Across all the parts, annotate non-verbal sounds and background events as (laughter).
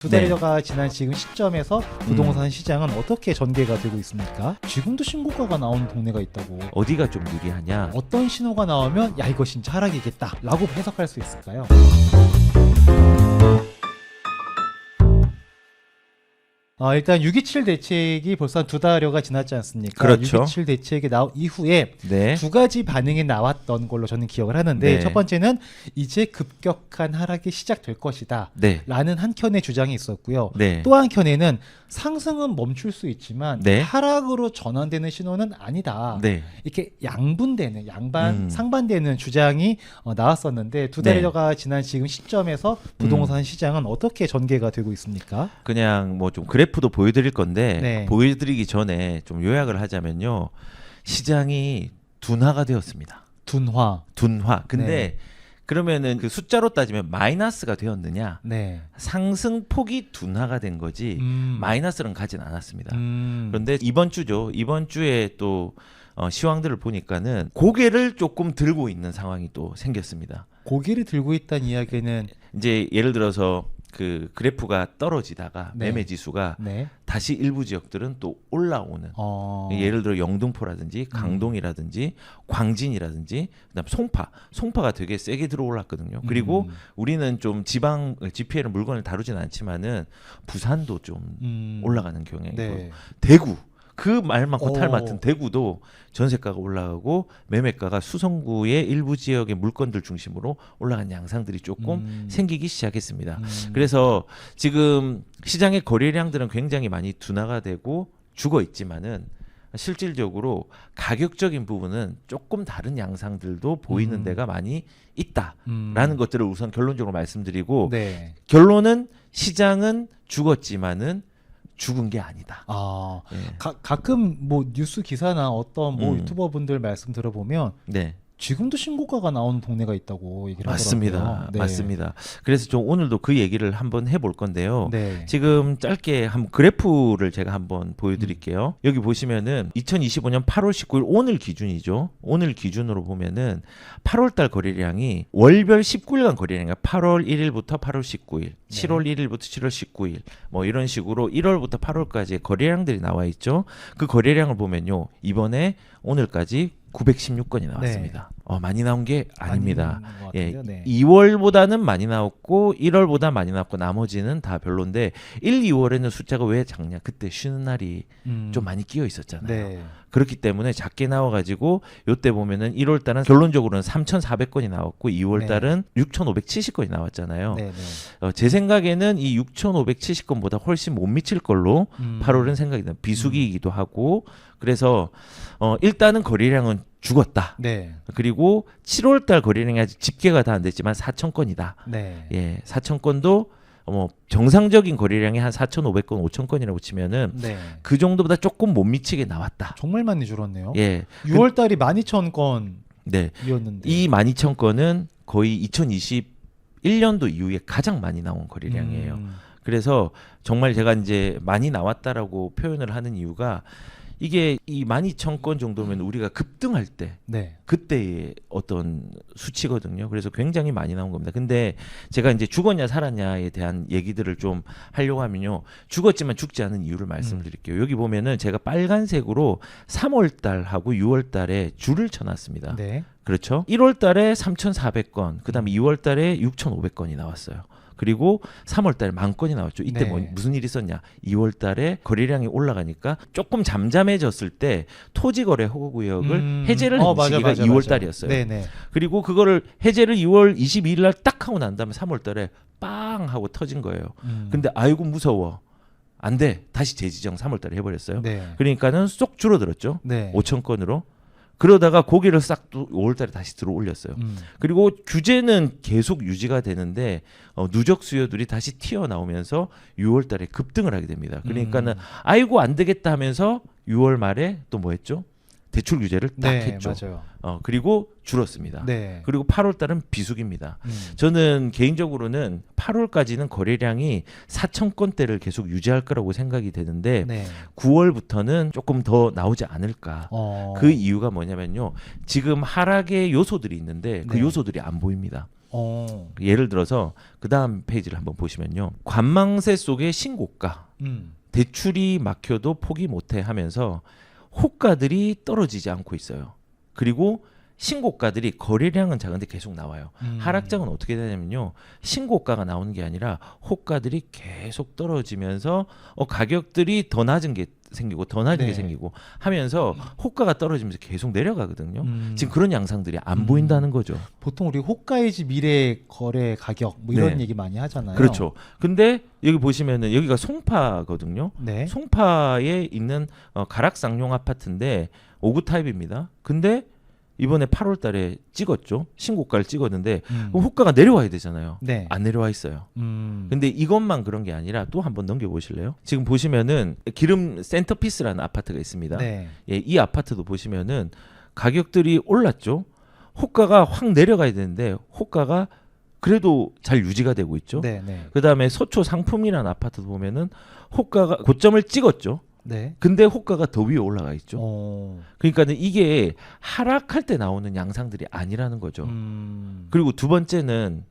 두 네. 달여가 지난 지금 시점에서 부동산 시장은 어떻게 전개가 되고 있습니까? 지금도 신고가가 나오는 동네가 있다고. 어디가 좀 유리하냐? 어떤 신호가 나오면 야 이거 진짜 하락이겠다라고 해석할 수 있을까요? 아, 일단 6.27 대책이 벌써 한 두 달여가 지났지 않습니까? 그렇죠. 6.27 대책이 나온 이후에 네. 두 가지 반응이 나왔던 걸로 저는 기억을 하는데 네. 첫 번째는 이제 급격한 하락이 시작될 것이다. 네. 라는 한켠의 주장이 있었고요. 네. 또 한켠에는 상승은 멈출 수 있지만 네. 하락으로 전환되는 신호는 아니다. 네. 이렇게 양분되는 양반 음. 상반되는 주장이 어, 나왔었는데 두 네. 달여가 지난 지금 시점에서 부동산 시장은 어떻게 전개가 되고 있습니까? 그냥 뭐 좀 그래 프도 보여드릴 건데 네. 보여드리기 전에 좀 요약을 하자면요 시장이 둔화가 되었습니다. 둔화. 둔화. 근데 네. 그러면은 그 숫자로 따지면 마이너스가 되었느냐? 네. 상승 폭이 둔화가 된 거지 음. 마이너스는 가진 않았습니다. 음. 그런데 이번 주죠. 이번 주에 또 어, 시황들을 보니까는 고개를 조금 들고 있는 상황이 또 생겼습니다. 고기를 들고 있다는 이야기는 이제 예를 들어서 그 그래프가 떨어지다가 네. 매매 지수가 네. 다시 일부 지역들은 또 올라오는 어. 예를 들어 영등포라든지 강동이라든지 광진이라든지 그다음 송파 송파가 되게 세게 들어올랐거든요. 그리고 음. 우리는 좀 지방 GPL은 물건을 다루진 않지만은 부산도 좀 음. 올라가는 경향이 있고 네. 대구 그말 많고 탈 오. 맡은 대구도 전세가가 올라가고 매매가가 수성구의 일부 지역의 물건들 중심으로 올라간 양상들이 조금 음. 생기기 시작했습니다. 음. 그래서 지금 시장의 거래량들은 굉장히 많이 둔화가 되고 죽어 있지만은 실질적으로 가격적인 부분은 조금 다른 양상들도 보이는 음. 데가 많이 있다라는 음. 것들을 우선 결론적으로 말씀드리고 네. 결론은 시장은 죽었지만은 죽은 게 아니다. 아 예. 가, 가끔 뭐 뉴스 기사나 어떤 뭐 음. 유튜버 분들 말씀 들어보면 네. 지금도 신고가가 나오는 동네가 있다고 얘기를 맞습니다. 하더라고요. 네. 맞습니다. 그래서 좀 오늘도 그 얘기를 한번 해볼 건데요. 네. 지금 짧게 한 그래프를 제가 한번 보여드릴게요. 여기 보시면은 2025년 8월 19일 오늘 기준이죠. 오늘 기준으로 보면은 8월달 거래량이 월별 19일간 거래량이 8월 1일부터 8월 19일, 7월 1일부터 7월 19일, 뭐 이런 식으로 1월부터 8월까지의 거래량들이 나와 있죠. 그 거래량을 보면요 이번에 오늘까지 916건이 나왔습니다. 어, 많이 나온 게 아닙니다. 예. 네. 2월보다는 많이 나왔고 1월보다 많이 나왔고 나머지는 다 별론데 1, 2월에는 숫자가 왜 작냐? 그때 쉬는 날이 음. 좀 많이 끼어 있었잖아요. 네. 그렇기 때문에 작게 나와 가지고 요때 보면은 1월 달은 결론적으로는 3,400건이 나왔고 2월 네. 달은 6,570건이 나왔잖아요. 네. 네. 어, 제 생각에는 이 6,570건보다 훨씬 못 미칠 걸로 음. 8월은 생각이 나. 비수기이기도 하고 그래서 어, 일단은 거래량은 죽었다. 네. 그리고 7월 달 거래량이 아직 집계가 다 안 됐지만 4천 건이다. 네. 예, 4천 건도 뭐 정상적인 거래량이 한 4,500건, 5천 건이라고 치면은 네. 그 정도보다 조금 못 미치게 나왔다. 정말 많이 줄었네요. 예, 6월 달이 12,000건이었는데. 네. 이 12,000건은 거의 2021년도 이후에 가장 많이 나온 거래량이에요. 음. 그래서 정말 제가 이제 많이 나왔다라고 표현을 하는 이유가 이게 이 12,000건 정도면 우리가 급등할 때 네. 그때의 어떤 수치거든요. 그래서 굉장히 많이 나온 겁니다. 근데 제가 이제 죽었냐 살았냐에 대한 얘기들을 좀 하려고 하면요. 죽었지만 죽지 않은 이유를 말씀드릴게요. 여기 보면은 제가 빨간색으로 3월 달하고 6월 달에 줄을 쳐 놨습니다. 네. 그렇죠? 1월 달에 3,400건, 그다음에 2월 달에 6,500건이 나왔어요. 그리고 3월 달에 만 건이 나왔죠. 이때 네. 뭐 무슨 일이 있었냐? 2월 달에 거래량이 올라가니까 조금 잠잠해졌을 때 토지 거래 허가 구역을 음. 해제를 어, 한 맞아, 시기가 맞아, 2월 맞아. 달이었어요. 네, 네. 그리고 그거를 해제를 2월 22일 날 딱 하고 난 다음에 3월 달에 빵 하고 터진 거예요. 음. 근데 아이고 무서워. 안 돼. 다시 재지정 3월 달에 해 버렸어요. 네. 그러니까는 쏙 줄어들었죠. 네. 5천 건으로. 그러다가 고개를 싹 또 5월 달에 다시 들어 올렸어요. 음. 그리고 규제는 계속 유지가 되는데 어, 누적 수요들이 다시 튀어나오면서 6월 달에 급등을 하게 됩니다. 그러니까는 음. 아이고 안 되겠다 하면서 6월 말에 또 뭐 했죠? 대출 규제를 딱 네, 했죠. 맞아요. 어, 그리고 줄었습니다. 네. 그리고 8월 달은 비수기입니다. 음. 저는 개인적으로는 8월까지는 거래량이 4천 건대를 계속 유지할 거라고 생각이 되는데 네. 9월부터는 조금 더 나오지 않을까. 어. 그 이유가 뭐냐면요. 지금 하락의 요소들이 있는데 그 네. 요소들이 안 보입니다. 어. 예를 들어서 그 다음 페이지를 한번 보시면요. 관망세 속의 신고가 음. 대출이 막혀도 포기 못해 하면서 호가들이 떨어지지 않고 있어요. 그리고 신고가들이 거래량은 작은데 계속 나와요. 음. 하락장은 어떻게 되냐면요. 신고가가 나오는 게 아니라 호가들이 계속 떨어지면서 어, 가격들이 더 낮은 게 생기고 더 낮은 네. 게 생기고 하면서 호가가 떨어지면서 계속 내려가거든요. 음. 지금 그런 양상들이 안 음. 보인다는 거죠. 보통 우리 호가이지 미래 거래 가격 뭐 이런 네. 얘기 많이 하잖아요. 그렇죠. 근데 여기 보시면은 여기가 송파거든요. 네. 송파에 있는 어, 가락쌍용 아파트인데 5구 타입입니다. 근데 이번에 8월 달에 찍었죠. 신고가를 찍었는데 음. 그럼 호가가 내려와야 되잖아요. 네. 안 내려와 있어요. 음. 근데 이것만 그런 게 아니라 또 한번 넘겨 보실래요? 지금 보시면은 기름 센터피스라는 아파트가 있습니다. 네. 예, 이 아파트도 보시면은 가격들이 올랐죠. 호가가 확 내려가야 되는데 호가가 그래도 잘 유지가 되고 있죠. 네, 네. 그다음에 서초 상품이라는 아파트도 보면은 호가가 고점을 찍었죠. 네. 근데 호가가 더 위에 올라가 있죠. 어. 그러니까는 이게 하락할 때 나오는 양상들이 아니라는 거죠. 음. 그리고 두 번째는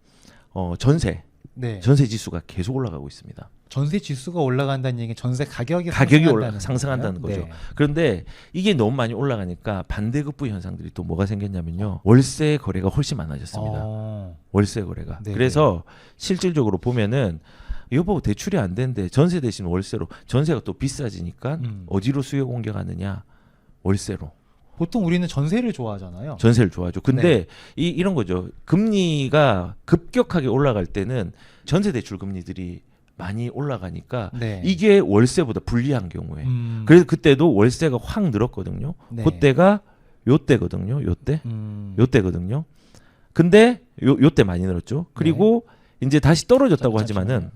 어, 전세, 네. 전세 지수가 계속 올라가고 있습니다. 전세 지수가 올라간다는 얘기는 전세 가격이 가격이 상승한다는 올라- 상승한다는? 거죠. 그런데 이게 너무 많이 올라가니까 반대급부 현상들이 또 뭐가 생겼냐면요. 월세 거래가 훨씬 네. 많아졌습니다. 어. 월세 거래가. 네네. 그래서 실질적으로 보면은 여보 대출이 안 되는데 전세 대신 월세로 전세가 또 비싸지니까 음. 어디로 수요 공격하느냐 월세로 보통 우리는 전세를 좋아하잖아요. 전세를 좋아하죠. 근데 네. 이 이런 거죠. 금리가 급격하게 올라갈 때는 전세 대출 금리들이 많이 올라가니까 네. 이게 월세보다 불리한 경우에 음. 그래서 그때도 월세가 확 늘었거든요. 네. 그때가 요때거든요. 요때 음. 요때거든요. 근데 요 요때 많이 늘었죠. 그리고 이제 다시 떨어졌다고 잠- 하지만은 잠시만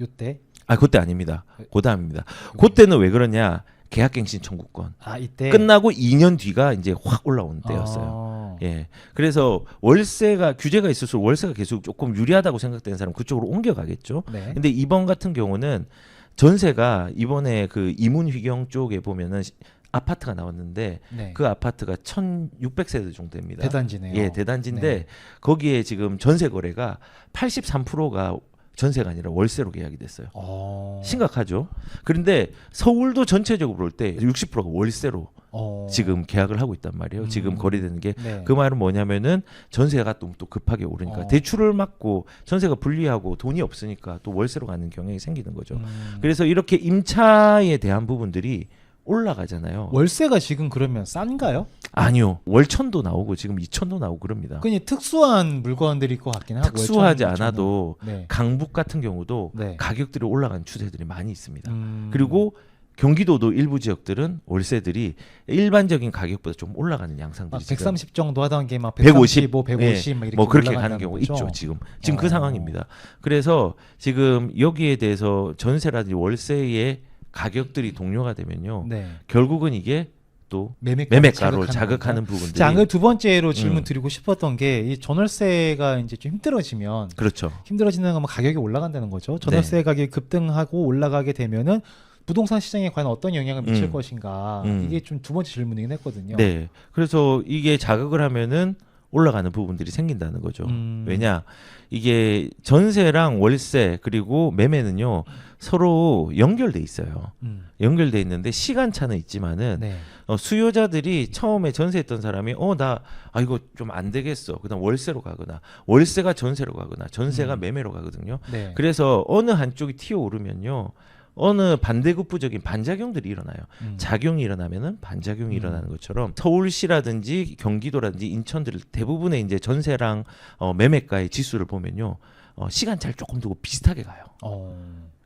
요. 요때 아 그때 아닙니다. 네. 고다음입니다. 그때는 왜 그러냐? 계약갱신 청구권 아 이때 끝나고 2년 뒤가 이제 확 올라온 때였어요. 아. 예. 그래서 월세가 규제가 있을수록 월세가 계속 조금 유리하다고 생각되는 사람 그쪽으로 옮겨가겠죠. 네. 근데 이번 같은 경우는 전세가 이번에 그 이문휘경 쪽에 보면은 시- 아파트가 나왔는데 네. 그 아파트가 1,600세대 정도 됩니다. 대단지네요. 예, 대단지인데 네. 거기에 지금 전세 거래가 83%가 전세가 아니라 월세로 계약이 됐어요. 어. 심각하죠. 그런데 서울도 전체적으로 볼 때 60%가 월세로 어. 지금 계약을 하고 있단 말이에요. 음. 지금 거래되는 게 네. 그 말은 뭐냐면은 전세가 또, 또 급하게 오르니까 어. 대출을 막고 전세가 불리하고 돈이 없으니까 또 월세로 가는 경향이 생기는 거죠. 음. 그래서 이렇게 임차에 대한 부분들이 올라가잖아요. 월세가 지금 그러면 싼가요? 아니요. 월천도 나오고 지금 이천도 나오고 그럽니다. 그냥 특수한 물건들일 것 같긴 하고 특수하지 월천, 않아도. 네. 강북 같은 경우도 네. 가격들이 올라가는 추세들이 많이 있습니다. 음. 그리고 경기도도 일부 지역들은 월세들이 일반적인 가격보다 좀 올라가는 양상들이 막 지금 130 정도 하던 게 막 150, 135, 150막 이렇게 뭐 그렇게 가는 경우 거죠? 있죠 지금 지금 어. 그 상황입니다. 그래서 지금 여기에 대해서 전세라든지 월세의 가격들이 동료가 되면요 네. 결국은 이게 또 매매가를 매매가로 자극하는? 부분들이 자, 그 두 번째로 질문 음. 드리고 싶었던 게 이 전월세가 이제 좀 힘들어지면 그렇죠. 힘들어지는 거면 가격이 올라간다는 거죠. 전월세 네. 가격이 급등하고 올라가게 되면은 부동산 시장에 과연 어떤 영향을 미칠 음. 것인가 음. 이게 좀 두 번째 질문이긴 했거든요. 네. 그래서 이게 자극을 하면은 올라가는 부분들이 생긴다는 거죠. 음. 왜냐 이게 전세랑 월세 그리고 매매는요 서로 연결돼 있어요. 음. 연결돼 있는데 시간 차는 있지만은 네. 어, 수요자들이 처음에 전세했던 사람이 어 나 아 이거 좀 안 되겠어. 그다음 월세로 가거나 월세가 전세로 가거나 전세가 음. 매매로 가거든요. 네. 그래서 어느 한쪽이 튀어 오르면요. 어느 반대급부적인 반작용들이 일어나요. 음. 작용이 일어나면은 반작용이 음. 일어나는 것처럼 서울시라든지 경기도라든지 인천들 대부분의 이제 전세랑 어, 매매가의 지수를 보면요. 어, 시간차를 조금 두고 비슷하게 가요. 어.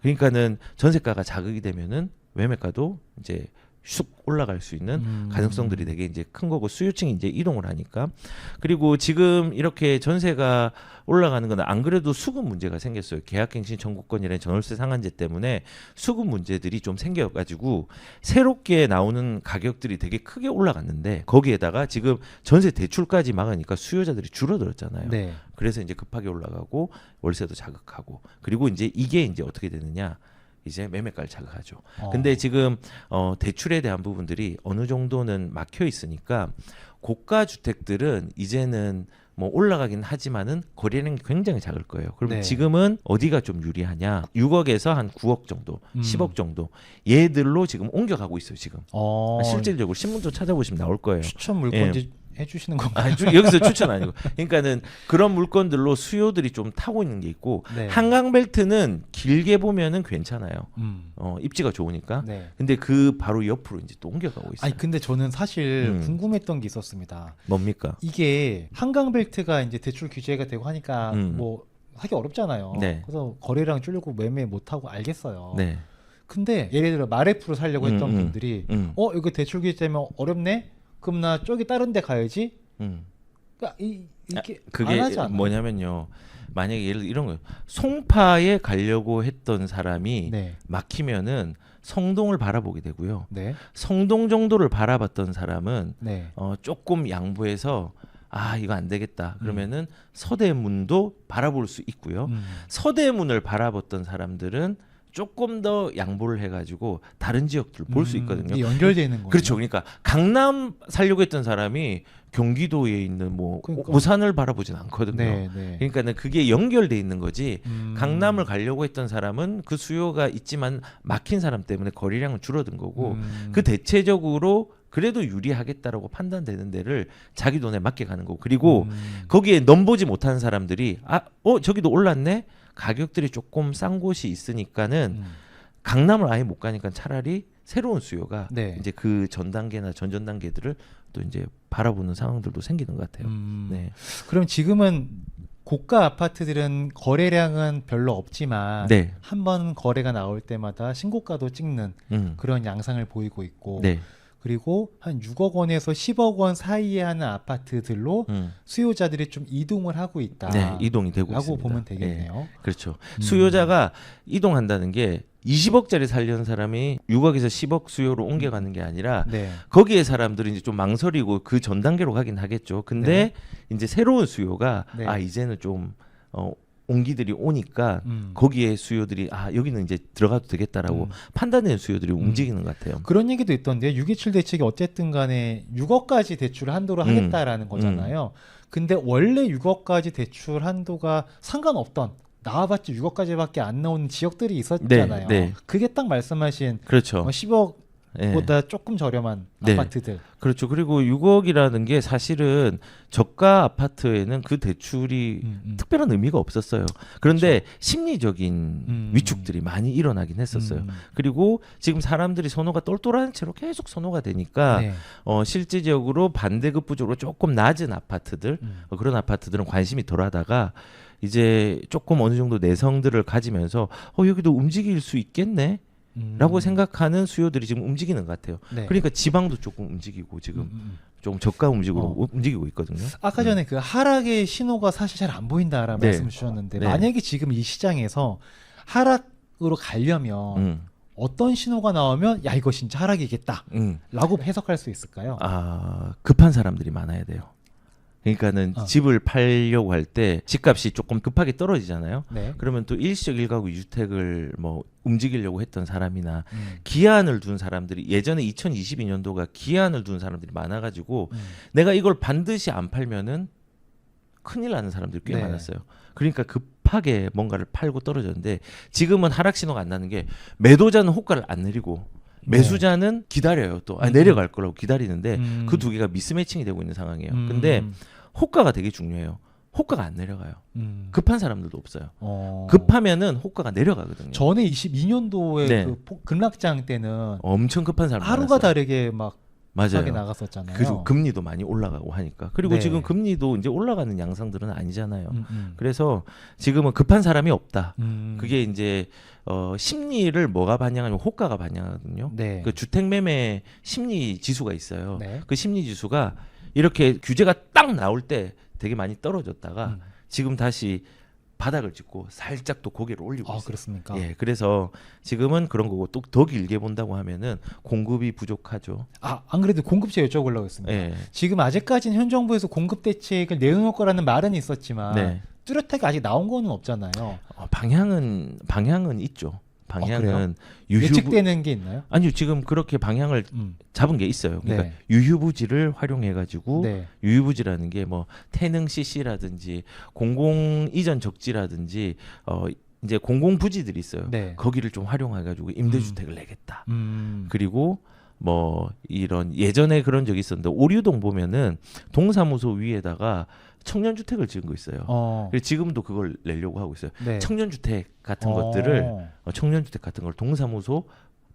그러니까는 전세가가 자극이 되면은 매매가도 이제 쑥 올라갈 수 있는 음. 가능성들이 되게 이제 큰 거고 수요층이 이제 이동을 하니까 그리고 지금 이렇게 전세가 올라가는 건 안 그래도 수급 문제가 생겼어요. 계약갱신 청구권이라는 전월세 상한제 때문에 수급 문제들이 좀 생겨가지고 새롭게 나오는 가격들이 되게 크게 올라갔는데 거기에다가 지금 전세 대출까지 막으니까 수요자들이 줄어들었잖아요. 네. 그래서 이제 급하게 올라가고 월세도 자극하고 그리고 이제 이게 이제 어떻게 되느냐 이제 매매가를 자극하죠. 어. 근데 지금 어, 대출에 대한 부분들이 어느 정도는 막혀 있으니까 고가 주택들은 이제는 뭐 올라가긴 하지만은 거래량이 굉장히 작을 거예요. 그러면 네. 지금은 어디가 좀 유리하냐? 6억에서 한 9억 정도, 음. 10억 정도 얘들로 지금 옮겨가고 있어요. 지금 어, 실질적으로 신문도 찾아보시면 나올 거예요. 추천 물건지 해주시는 건가요? 아, 주- 여기서 추천 아니고. 그러니까는 그런 물건들로 수요들이 좀 타고 있는 게 있고 네. 한강 벨트는 길게 보면은 괜찮아요. 음. 어, 입지가 좋으니까. 네. 근데 그 바로 옆으로 이제 또 옮겨가고 있어요. 아니 근데 저는 사실 음. 궁금했던 게 있었습니다. 뭡니까? 이게 한강 벨트가 이제 대출 규제가 되고 하니까 음. 뭐 하기 어렵잖아요. 네. 그래서 거래량 줄고 매매 못 하고 알겠어요. 네. 근데 예를 들어 마레프로 살려고 음, 했던 음. 분들이 음. 어 이거 대출 규제 때문에 어렵네. 그럼 나 저기 다른 데 가야지. 음. 그러니까 이 이게 안 그게? 뭐냐면요. 만약에 예를 이런 거예요. 송파에 가려고 했던 사람이 네. 막히면은 성동을 바라보게 되고요. 네. 성동 정도를 바라봤던 사람은 네. 어, 조금 양보해서 아 이거 안 되겠다. 음. 그러면은 서대문도 바라볼 수 있고요. 음. 서대문을 바라봤던 사람들은 조금 더 양보를 해가지고 다른 지역들 볼수 음, 있거든요. 이게 연결되는 거예요. 그렇죠. 그러니까 강남 살려고 했던 사람이 경기도에 있는 뭐 그러니까. 오산을 바라보진 않거든요. 네, 네. 그러니까는 그게 연결돼 있는 거지. 음. 강남을 가려고 했던 사람은 그 수요가 있지만 막힌 사람 때문에 거리량은 줄어든 거고 음. 그 대체적으로 그래도 유리하겠다라고 판단되는 데를 자기 돈에 맞게 가는 거고 그리고 음. 거기에 넘보지 못한 사람들이 아 어 저기도 올랐네 가격들이 조금 싼 곳이 있으니까는 음. 강남을 아예 못 가니까 차라리 새로운 수요가 네. 이제 그 전 단계나 전전 단계들을 또 이제 바라보는 상황들도 생기는 것 같아요. 음. 네. 그럼 지금은 고가 아파트들은 거래량은 별로 없지만 네. 한번 거래가 나올 때마다 신고가도 찍는 음. 그런 양상을 보이고 있고 네. 그리고 한 6억 원에서 10억 원 사이에 하는 아파트들로 음. 수요자들이 좀 이동을 하고 있다. 네, 이동이 되고 라고 있습니다. 보면 네. 되겠네요. 그렇죠. 음. 수요자가 이동한다는 게 20억짜리 살려는 사람이 6억에서 10억 수요로 옮겨가는 게 아니라 네. 거기에 사람들은 이제 좀 망설이고 그 전 단계로 가긴 하겠죠. 근데 이제 새로운 수요가 네. 아 이제는 좀 어, 옹기들이 오니까 음. 거기에 수요들이 아 여기는 이제 들어가도 되겠다라고 음. 판단된 수요들이 움직이는 것 같아요. 그런 얘기도 있던데 627 대책이 어쨌든 간에 6억까지 대출을 한도로 음. 하겠다라는 거잖아요. 근데 원래 6억까지 대출 한도가 상관없던 나와봤자 6억까지밖에 안 나오는 지역들이 있었잖아요. 네, 네. 그게 딱 말씀하신 그렇죠. 어, 10억 보다 예. 조금 저렴한 네. 아파트들. 그렇죠. 그리고 6억이라는 게 사실은 저가 아파트에는 그 대출이 음, 음. 특별한 의미가 없었어요. 그런데 심리적인 음. 위축들이 많이 일어나긴 했었어요. 음. 그리고 지금 사람들이 선호가 똘똘한 채로 계속 선호가 되니까 네. 어, 실질적으로 반대급부적으로 조금 낮은 아파트들 음. 어, 그런 아파트들은 관심이 덜하다가 이제 조금 어느 정도 내성들을 가지면서 어 여기도 움직일 수 있겠네 라고 음. 생각하는 수요들이 지금 움직이는 것 같아요. 네. 그러니까 지방도 조금 움직이고 지금 음, 음. 좀 저가 움직으로 어. 움직이고 있거든요. 아까 전에 그 하락의 신호가 사실 잘 안 보인다라는 네. 말씀 주셨는데 네. 만약에 지금 이 시장에서 하락으로 가려면 음, 어떤 신호가 나오면 야 이거 진짜 하락이겠다라고 음. 해석할 수 있을까요? 아 급한 사람들이 많아야 돼요. 그러니까는 어. 집을 팔려고 할 때 집값이 조금 급하게 떨어지잖아요. 네. 그러면 또 일시적 일가구 주택을 뭐 움직이려고 했던 사람이나 음. 기한을 둔 사람들이 예전에 2022년도가 기한을 둔 사람들이 많아가지고 음. 내가 이걸 반드시 안 팔면은 큰일 나는 사람들이 꽤 네. 많았어요. 그러니까 급하게 뭔가를 팔고 떨어졌는데 지금은 하락 신호가 안 나는 게 매도자는 호가를 안 내리고 매수자는 기다려요 또 아, 음. 내려갈 거라고 기다리는데 음. 그 두 개가 미스매칭이 되고 있는 상황이에요. 음. 근데 호가가 되게 중요해요. 호가가 안 내려가요. 음. 급한 사람들도 없어요. 어. 급하면은 호가가 내려가거든요. 전에 22년도에 네. 그 폭- 급락장 때는 엄청 급한 사람 하루가 많았어요. 다르게 막 맞아요. 나갔었잖아요. 그리고 금리도 많이 올라가고 하니까. 그리고 네. 지금 금리도 이제 올라가는 양상들은 아니잖아요. 음, 음. 그래서 지금은 급한 사람이 없다. 음. 그게 이제 어 심리를 뭐가 반영하냐면 호가가 반영하거든요. 네. 그 주택 매매 심리 지수가 있어요. 네. 그 심리 지수가 이렇게 규제가 딱 나올 때 되게 많이 떨어졌다가 음. 지금 다시 바닥을 짚고 살짝 또 고개를 올리고 아 있어요. 그렇습니까? 예, 그래서 지금은 그런 거고 또 더 길게 본다고 하면은 공급이 부족하죠. 아, 안 그래도 공급제 여쭤보려고 했습니다. 예, 지금 아직까지는 현 정부에서 공급 대책을 내놓을 거라는 말은 있었지만 네. 뚜렷하게 아직 나온 거는 없잖아요. 어, 방향은 방향은 있죠. 방향은 유휴 예측되는 게 있나요? 아니요 지금 그렇게 방향을 음. 잡은 게 있어요. 그러니까 네. 유휴부지를 활용해 가지고 네. 유휴부지라는 게 뭐 태능 CC라든지 공공 이전 적지라든지 어 이제 공공 부지들이 있어요. 네. 거기를 좀 활용해 가지고 임대주택을 내겠다. 음. 그리고 뭐 이런 예전에 그런 적이 있었는데 오류동 보면은 동사무소 위에다가 청년 주택을 지은 거 있어요. 어. 지금도 그걸 내려고 하고 있어요. 네. 청년 주택 같은 어. 것들을 어, 청년 주택 같은 걸 동사무소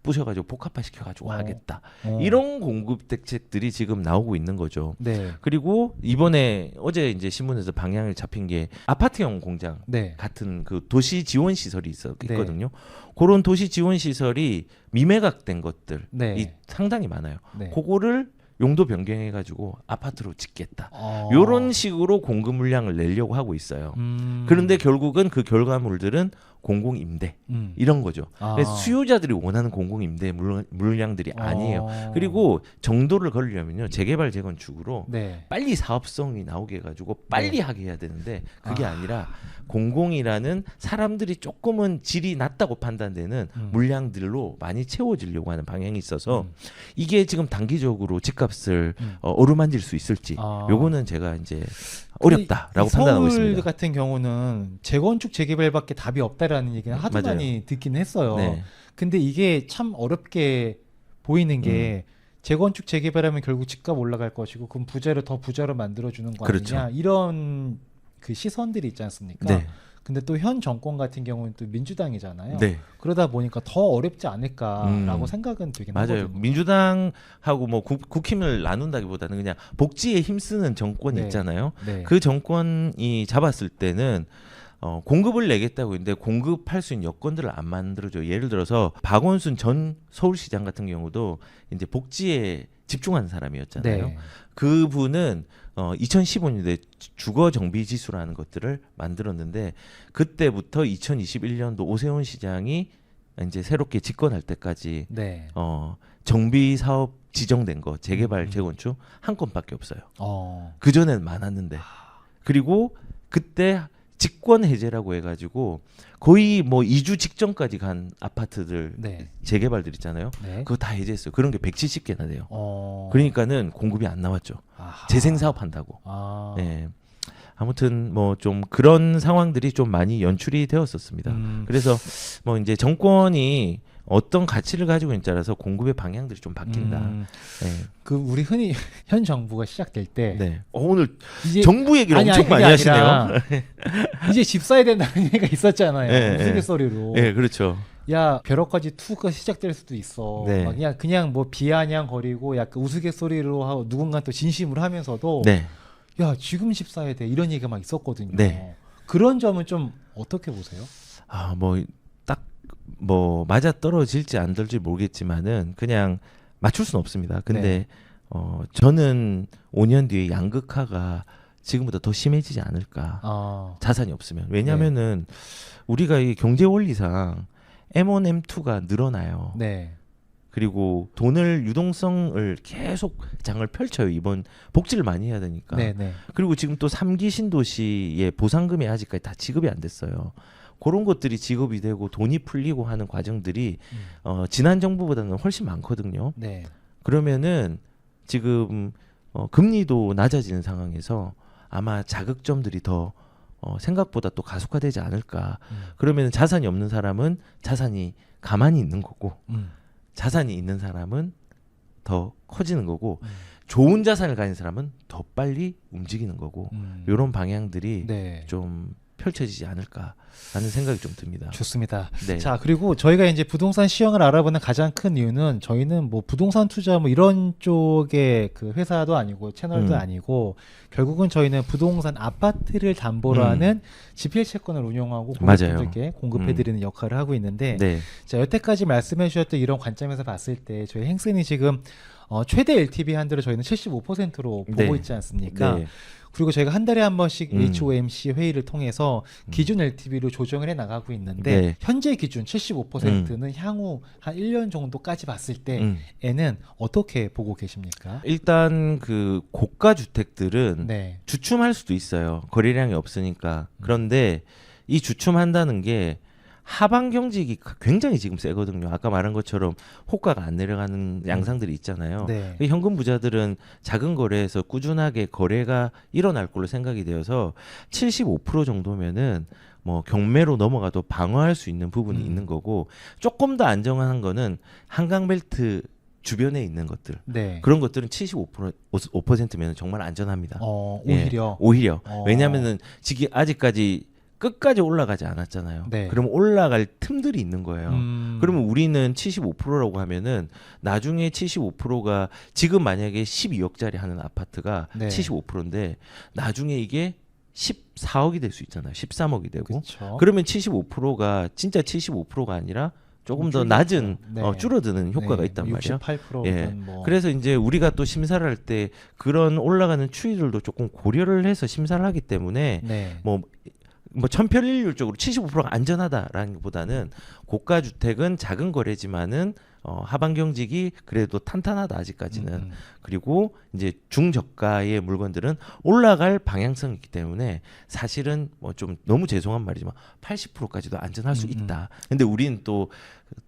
부셔가지고 복합화 시켜가지고 어. 하겠다. 어. 이런 공급 대책들이 지금 나오고 있는 거죠. 네. 그리고 이번에 어제 이제 신문에서 방향을 잡힌 게 아파트형 공장 네. 같은 그 도시 지원 시설이 있어 네. 있거든요. 그런 도시 지원 시설이 미매각된 것들이 네. 상당히 많아요. 네. 그거를 용도 변경해 가지고 아파트로 짓겠다. 어. 요런 식으로 공급 물량을 내려고 하고 있어요. 음. 그런데 결국은 그 결과물들은 공공 임대 음. 이런 거죠. 아. 수요자들이 원하는 공공 임대 물량들이 아니에요. 어. 그리고 정도를 걸려면요 재개발 재건축으로 네. 빨리 사업성이 나오게 해가지고 빨리 하게 해야 되는데 그게 아. 아. 니라 공공이라는 사람들이 조금은 질이 낮다고 판단되는 음. 물량들로 많이 채워지려고 하는 방향이 있어서 음. 이게 지금 단기적으로 집값을 음. 어, 어루만질 수 있을지 아. 요거는 제가 이제 어렵다라고 이 판단하고 서울 있습니다. 같은 경우는 재건축 재개발밖에 답이 없다라는 얘기는 하도 맞아요. 많이 듣긴 했어요. 네. 근데 이게 참 어렵게 보이는 게 음. 재건축 재개발하면 결국 집값 올라갈 것이고 그럼 부자를 더 부자로 만들어 주는 거 그렇죠. 아니냐 이런 그 시선들이 있지 않습니까? 네. 근데 또 현 정권 같은 경우는 또 민주당이잖아요. 네. 그러다 보니까 더 어렵지 않을까라고 음. 생각은 되긴 맞아요. 하거든요. 민주당하고 뭐 국, 국힘을 나눈다기보다는 그냥 복지에 힘쓰는 정권이 네. 있잖아요. 네. 그 정권이 잡았을 때는 어, 공급을 내겠다고 했는데 공급할 수 있는 여건들을 안 만들어줘. 예를 들어서 박원순 전 서울시장 같은 경우도 이제 복지에 집중하는 사람이었잖아요. 네. 그분은 어, 2015년도에 주거 정비 지수라는 것들을 만들었는데 그때부터 2021년도 오세훈 시장이 이제 새롭게 집권할 때까지 네. 어, 정비 사업 지정된 거 재개발 음. 재건축 한 건밖에 없어요. 어. 그 전엔 많았는데 그리고 그때 직권 해제라고 해가지고 거의 뭐 2주 직전까지 간 아파트들 네. 재개발들 있잖아요. 네. 그거 다 해제했어요. 그런 게 170개나 돼요. 어. 그러니까는 공급이 안 나왔죠. 아하. 재생 사업 한다고. 아. 네. 아무튼 뭐 좀 그런 상황들이 좀 많이 연출이 되었었습니다. 음. 그래서 뭐 이제 정권이 어떤 가치를 가지고 있는지 따라서 공급의 방향들이 좀 바뀐다. 음, 네. 그 우리 흔히 (laughs) 현 정부가 시작될 때 네. 어, 오늘 이제 정부 얘기를 아니, 엄청 아니, 많이 하시네요. (laughs) 이제 집 사야 된다는 (laughs) 얘기가 있었잖아요. 네, 우스갯소리로. 네, 그렇죠. 야 벼락까지 투가 시작될 수도 있어. 네. 막 그냥 그냥 뭐 비아냥거리고 약간 우스갯소리로 하고 누군가 또 진심으로 하면서도 네. 야 지금 집 사야 돼 이런 얘기가 막 있었거든요. 네. 그런 점은 좀 어떻게 보세요? 아, 뭐 딱 뭐 맞아 떨어질지 안 떨지 모르겠지만은 그냥 맞출 수는 없습니다. 근데 네. 어 저는 5년 뒤에 양극화가 지금보다 더 심해지지 않을까. 아, 자산이 없으면. 왜냐면은 우리가 이 경제 원리상 M1, M2가 늘어나요. 네. 그리고 돈을 유동성을 계속 장을 펼쳐요. 이번 복지를 많이 해야 되니까. 네, 네. 그리고 지금 또 3기 신도시의 보상금이 아직까지 다 지급이 안 됐어요. 그런 것들이 지급이 되고 돈이 풀리고 하는 과정들이 음. 어, 지난 정부보다는 훨씬 많거든요. 네. 그러면은 지금 어, 금리도 낮아지는 상황에서 아마 자극점들이 더 어, 생각보다 또 가속화되지 않을까. 음. 그러면 자산이 없는 사람은 자산이 가만히 있는 거고 음. 자산이 있는 사람은 더 커지는 거고 음. 좋은 자산을 가진 사람은 더 빨리 움직이는 거고 음. 이런 방향들이 네. 좀 펼쳐지지 않을까라는 생각이 좀 듭니다. 좋습니다. 네. 자 그리고 저희가 이제 부동산 시황을 알아보는 가장 큰 이유는 저희는 뭐 부동산 투자 뭐 이런 쪽의 그 회사도 아니고 채널도 음. 아니고 결국은 저희는 부동산 아파트를 담보로 음. 하는 지필 채권을 운용하고 맞아요. 고객분들께 공급해드리는 역할을 하고 있는데 네. 자 여태까지 말씀해주셨던 이런 관점에서 봤을 때 저희 행슨이 지금 어, 최대 LTV 한도를 저희는 75%로 보고 네. 있지 않습니까? 네. 그리고 저희가 한 달에 한 번씩 음. HOMC 회의를 통해서 기준 LTV로 조정을 해 나가고 있는데 네. 현재 기준 75%는 향후 한 1년 정도까지 봤을 음. 때에는 어떻게 보고 계십니까? 일단 그 고가 주택들은 네. 주춤할 수도 있어요. 거래량이 없으니까. 그런데 이 주춤한다는 게 하방 경직이 굉장히 지금 세거든요. 아까 말한 것처럼 호가가 안 내려가는 양상들이 있잖아요. 네. 그 현금 부자들은 작은 거래에서 꾸준하게 거래가 일어날 걸로 생각이 되어서 75% 정도면은 뭐 경매로 넘어가도 방어할 수 있는 부분이 음. 있는 거고 조금 더 안정한 거는 한강 벨트 주변에 있는 것들 네. 그런 것들은 75% 5%면 정말 안전합니다. 어, 예, 오히려 오히려 어. 왜냐하면은 지금 아직까지 끝까지 올라가지 않았잖아요. 네. 그러면 올라갈 틈들이 있는 거예요. 음, 그러면 우리는 75%라고 하면은 나중에 75%가 지금 만약에 12억짜리 하는 아파트가 네. 75%인데 나중에 이게 14억이 될 수 있잖아요. 13억이 되고. 그렇죠. 그러면 75%가 진짜 75%가 아니라 조금 더. 낮은 네. 어, 줄어드는 효과가 네, 있단 말이에요. 68%든 예. 뭐 그래서 이제 우리가 또 심사를 할 때 그런 올라가는 추이들도 조금 고려를 해서 심사를 하기 때문에 네. 뭐, 뭐 천편일률적으로 75%가 안전하다라는 것보다는 고가 주택은 작은 거래지만은 어, 하방 경직이 그래도 탄탄하다 아직까지는 음, 음. 그리고 이제 중저가의 물건들은 올라갈 방향성이 있기 때문에 사실은 뭐 좀 너무 죄송한 말이지만 80%까지도 안전할 수 음, 음. 있다. 근데 우리는 또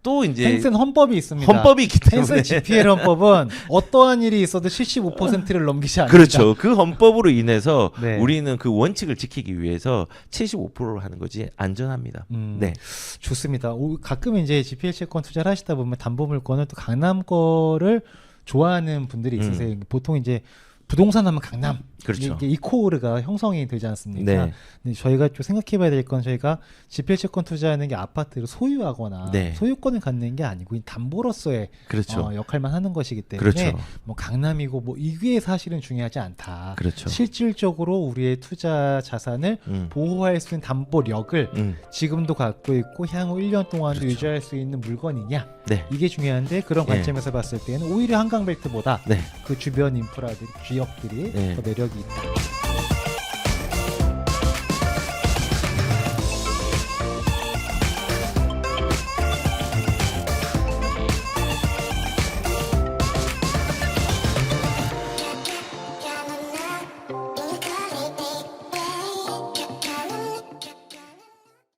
또 이제 펜스는 헌법이 있습니다. 헌법이 있기 때문에 펜스 GPL 헌법은 어떠한 일이 있어도 75%를 넘기지 않는다. 그렇죠. 그 헌법으로 인해서 네. 우리는 그 원칙을 지키기 위해서 75%로 하는 거지 안전합니다. 음, 네. 좋습니다. 오, 가끔 이제 GPL 채권 투자를 하시다 보면 담보 물건을 또 강남 거를 좋아하는 분들이 있으세요. 보통 이제 부동산 하면 강남 음. 그렇죠. 이게 이코르가 형성이 되지 않습니까? 네. 근데 저희가 좀 생각해봐야 될 건 저희가 GPL 채권 투자하는 게 아파트를 소유하거나 네. 소유권을 갖는 게 아니고 이 담보로서의 그렇죠. 어, 역할만 하는 것이기 때문에 그렇죠. 뭐 강남이고 뭐 이게 사실은 중요하지 않다. 그렇죠. 실질적으로 우리의 투자 자산을 음. 보호할 수 있는 담보력을 음. 지금도 갖고 있고 향후 1년 동안도 그렇죠. 유지할 수 있는 물건이냐 네. 이게 중요한데 그런 예. 관점에서 봤을 때는 오히려 한강벨트보다 네. 그 주변 인프라 들 지역들이 네. 더 매력이 Kita.